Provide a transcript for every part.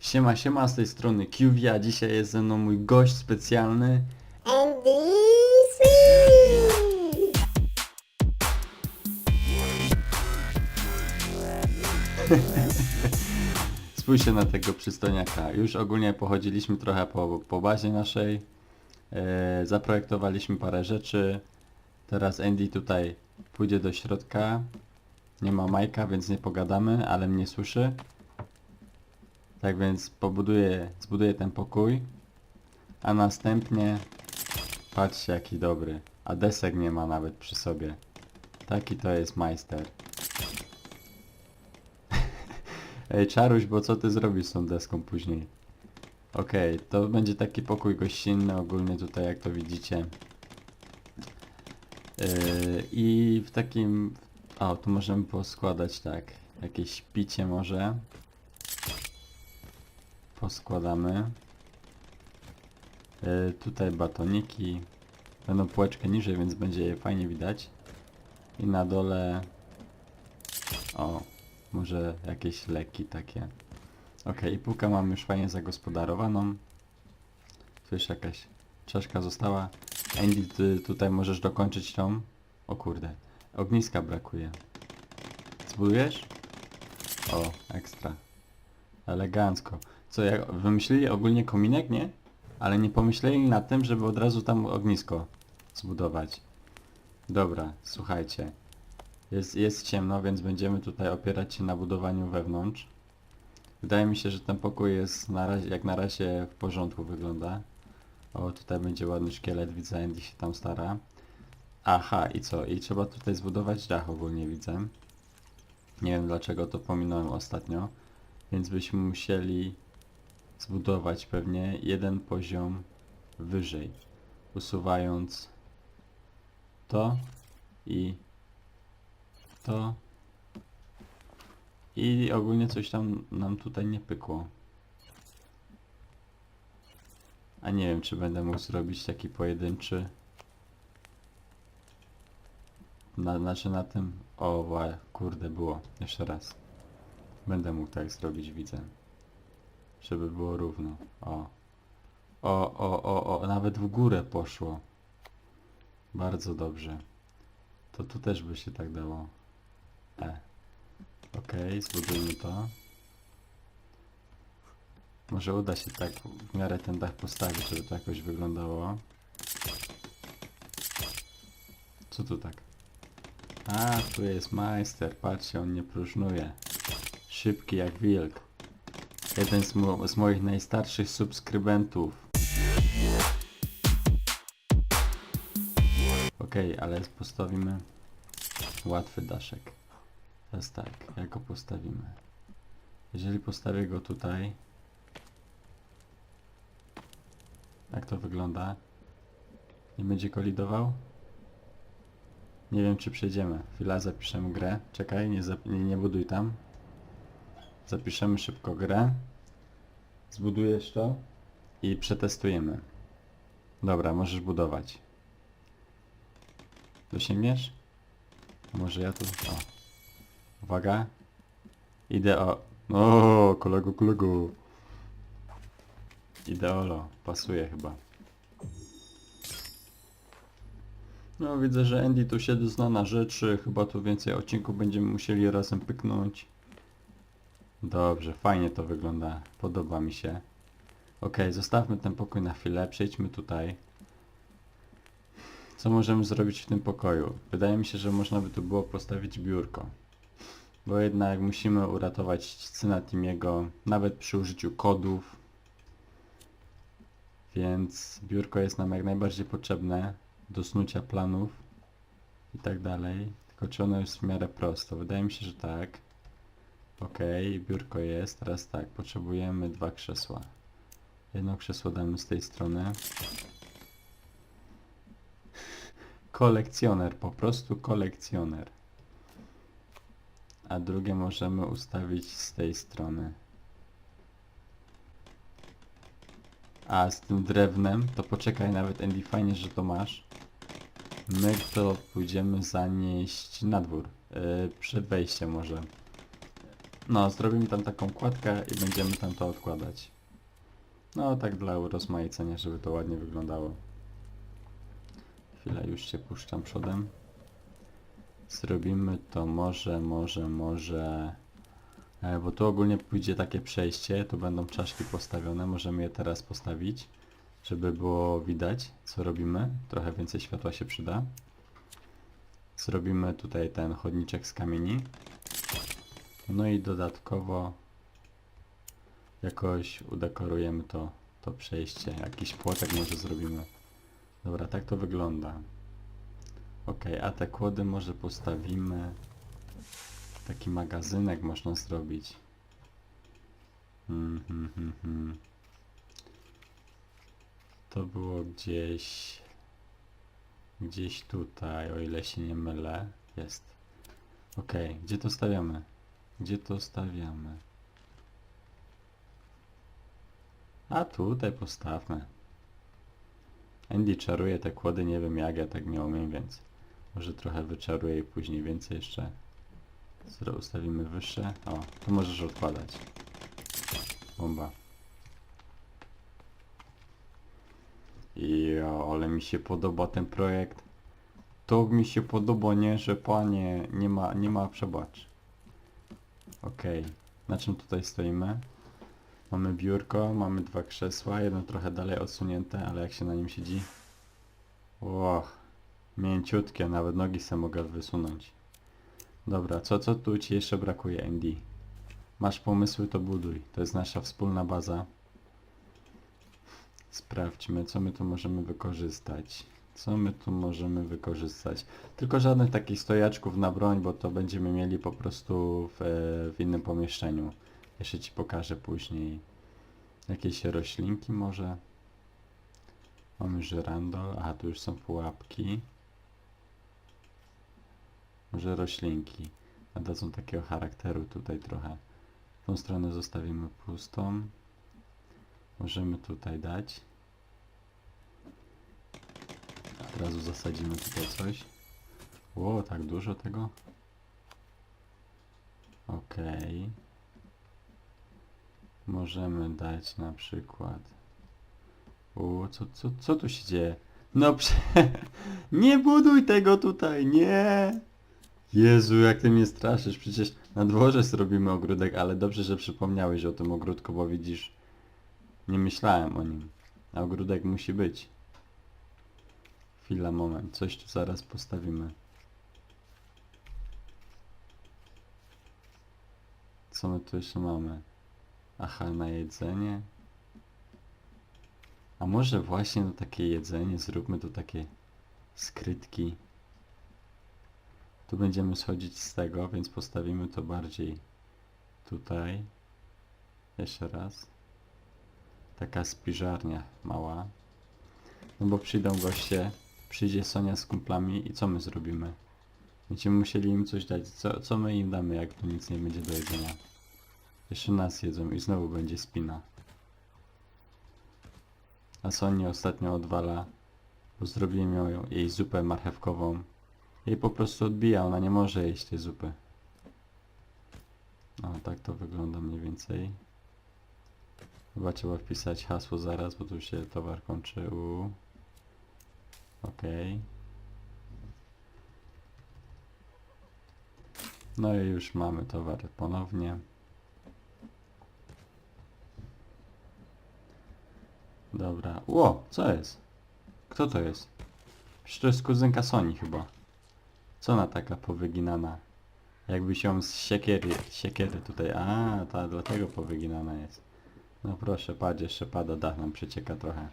Siema, siema z tej strony QV, a dzisiaj jest ze mną mój gość specjalny. Andy Sweet! Spójrzcie na tego przystojniaka. Już ogólnie pochodziliśmy trochę po, po bazie naszej. E, zaprojektowaliśmy parę rzeczy. Teraz Andy tutaj pójdzie do środka. Nie ma Majka, więc nie pogadamy, ale mnie słyszy. Tak więc pobuduję, zbuduję ten pokój. A następnie patrzcie jaki dobry. A desek nie ma nawet przy sobie. Taki to jest majster. Ej, Czaruś, bo co ty zrobisz z tą deską później? Okej, to będzie taki pokój gościnny ogólnie tutaj, jak to widzicie. Yy, I w takim... O, tu możemy poskładać tak. Jakieś picie może. Poskładamy. Yy, tutaj batoniki. Będą półeczkę niżej, więc będzie je fajnie widać. I na dole... O, może jakieś leki takie. Ok, i półkę mam już fajnie zagospodarowaną. Tu jeszcze jakaś czaszka została. Andy, ty tutaj możesz dokończyć tą. O kurde, ogniska brakuje. Zbudujesz? O, ekstra. Elegancko. Co, jak wymyślili ogólnie kominek, nie? Ale nie pomyśleli nad tym, żeby od razu tam ognisko zbudować. Dobra, słuchajcie. Jest, jest ciemno, więc będziemy tutaj opierać się na budowaniu wewnątrz. Wydaje mi się, że ten pokój jest na razie, jak na razie w porządku wygląda. O, tutaj będzie ładny szkielet, widzę, Andy się tam stara. Aha, i co? I trzeba tutaj zbudować dach ogólnie widzę. Nie wiem dlaczego to pominąłem ostatnio. Więc byśmy musieli zbudować pewnie jeden poziom wyżej. Usuwając to i to i ogólnie coś tam nam tutaj nie pykło. A nie wiem, czy będę mógł zrobić taki pojedynczy. Na, znaczy na tym... O, kurde, było. Jeszcze raz. Będę mógł tak zrobić, widzę. Żeby było równo. O. O, o, o, o, nawet w górę poszło. Bardzo dobrze. To tu też by się tak dało. E. Okej, zbudujmy to. Może uda się tak w miarę ten dach postawić, żeby to jakoś wyglądało. Co tu tak? A, tu jest majster, patrzcie, on nie próżnuje. Szybki jak wilk. Jeden z, mo z moich najstarszych subskrybentów. Okej, ale postawimy łatwy daszek. Teraz tak, jak go postawimy? Jeżeli postawię go tutaj, jak to wygląda? Nie będzie kolidował? Nie wiem czy przejdziemy. Chwila, zapiszemy grę. Czekaj, nie, nie, nie buduj tam. Zapiszemy szybko grę. Zbudujesz to i przetestujemy. Dobra, możesz budować. Dosięgniesz? Może ja tu... O. Uwaga. Idę o... O, kolego, kolego. Ideolo. Pasuje chyba. No widzę, że Andy tu się zna na rzeczy. Chyba tu więcej odcinków będziemy musieli razem pyknąć. Dobrze, fajnie to wygląda. Podoba mi się. Ok, zostawmy ten pokój na chwilę. Przejdźmy tutaj. Co możemy zrobić w tym pokoju? Wydaje mi się, że można by tu było postawić biurko. Bo jednak musimy uratować syna Timiego, nawet przy użyciu kodów. Więc biurko jest nam jak najbardziej potrzebne do snucia planów i tak dalej. Tylko czy ono jest w miarę prosto? Wydaje mi się, że tak. Okej, biurko jest. Teraz tak, potrzebujemy dwa krzesła. Jedno krzesło damy z tej strony. Kolekcjoner, po prostu kolekcjoner. A drugie możemy ustawić z tej strony. A z tym drewnem, to poczekaj nawet Andy, fajnie, że to masz. My to pójdziemy zanieść na dwór. Yy, przed wejściem może. No, zrobimy tam taką kładkę i będziemy tam to odkładać. No, tak dla urozmaicenia, żeby to ładnie wyglądało. Chwilę, już się puszczam przodem. Zrobimy to może, może, może... E, bo tu ogólnie pójdzie takie przejście, tu będą czaszki postawione, możemy je teraz postawić, żeby było widać, co robimy. Trochę więcej światła się przyda. Zrobimy tutaj ten chodniczek z kamieni. No i dodatkowo jakoś udekorujemy to, to przejście. Jakiś płotek może zrobimy. Dobra, tak to wygląda. Ok, a te kłody może postawimy. Taki magazynek można zrobić. Hmm, hmm, hmm, hmm. To było gdzieś... Gdzieś tutaj, o ile się nie mylę. Jest. Ok, gdzie to stawiamy? Gdzie to stawiamy? A tutaj postawmy. Andy czaruje te kłody, nie wiem jak, ja tak nie umiem, więc może trochę wyczaruję i później więcej jeszcze zro- ustawimy wyższe. O, to możesz odkładać. Bomba. Jo, ale mi się podoba ten projekt. To mi się podoba, nie, że panie, nie ma, nie ma przebacz. Okej, na czym tutaj stoimy? Mamy biurko, mamy dwa krzesła, jedno trochę dalej odsunięte, ale jak się na nim siedzi... Och, mięciutkie, nawet nogi sobie mogę wysunąć. Dobra, co, co tu ci jeszcze brakuje, Andy? Masz pomysły, to buduj. To jest nasza wspólna baza. Sprawdźmy, co my tu możemy wykorzystać. Co my tu możemy wykorzystać? Tylko żadnych takich stojaczków na broń, bo to będziemy mieli po prostu w, e, w innym pomieszczeniu. Jeszcze ci pokażę później. Jakieś roślinki może? Mamy żyrandol. Aha, tu już są pułapki. Może roślinki. Nadadzą takiego charakteru tutaj trochę. Tą stronę zostawimy pustą. Możemy tutaj dać. Od razu zasadzimy tutaj coś. Ło, tak dużo tego? Okej. Możemy dać na przykład... U, co, co, co tu się dzieje? No prze... Nie buduj tego tutaj, nie! Jezu, jak ty mnie straszysz, przecież na dworze zrobimy ogródek, ale dobrze, że przypomniałeś o tym ogródku, bo widzisz, nie myślałem o nim. A ogródek musi być. Chwila, moment, coś tu zaraz postawimy. Co my tu jeszcze mamy? Aha, na jedzenie. A może właśnie na takie jedzenie zróbmy tu takie skrytki. Tu będziemy schodzić z tego, więc postawimy to bardziej tutaj. Jeszcze raz. Taka spiżarnia mała. No bo przyjdą goście, przyjdzie Sonia z kumplami i co my zrobimy? Będziemy musieli im coś dać. Co, co my im damy, jak tu nic nie będzie do jedzenia? Jeszcze nas jedzą i znowu będzie spina. A Sonia ostatnio odwala, bo zrobiłem ją, jej zupę marchewkową. Jej po prostu odbija, ona nie może jeść tej zupy. No, tak to wygląda mniej więcej. Chyba trzeba wpisać hasło zaraz, bo tu się towar kończy u... Okej. No i już mamy towar ponownie. Dobra. Ło, co jest? Kto to jest? Przecież to jest kuzynka Soni chyba. Co ona taka powyginana? Jakby się z siekiery, siekiery tutaj... A, ta dlatego powyginana jest. No proszę, patrz, jeszcze pada, dach nam przecieka trochę.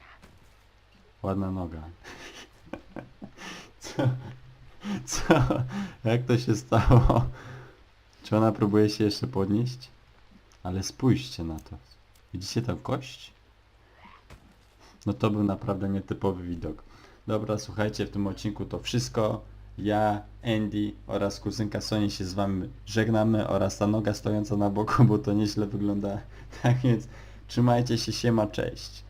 Ładna noga. Co? Jak to się stało? Czy ona próbuje się jeszcze podnieść? Ale spójrzcie na to. Widzicie tę kość? No to był naprawdę nietypowy widok. Dobra, słuchajcie, w tym odcinku to wszystko. Ja, Andy oraz kuzynka Sony się z wami żegnamy oraz ta noga stojąca na boku, bo to nieźle wygląda. Tak więc trzymajcie się, siema, cześć.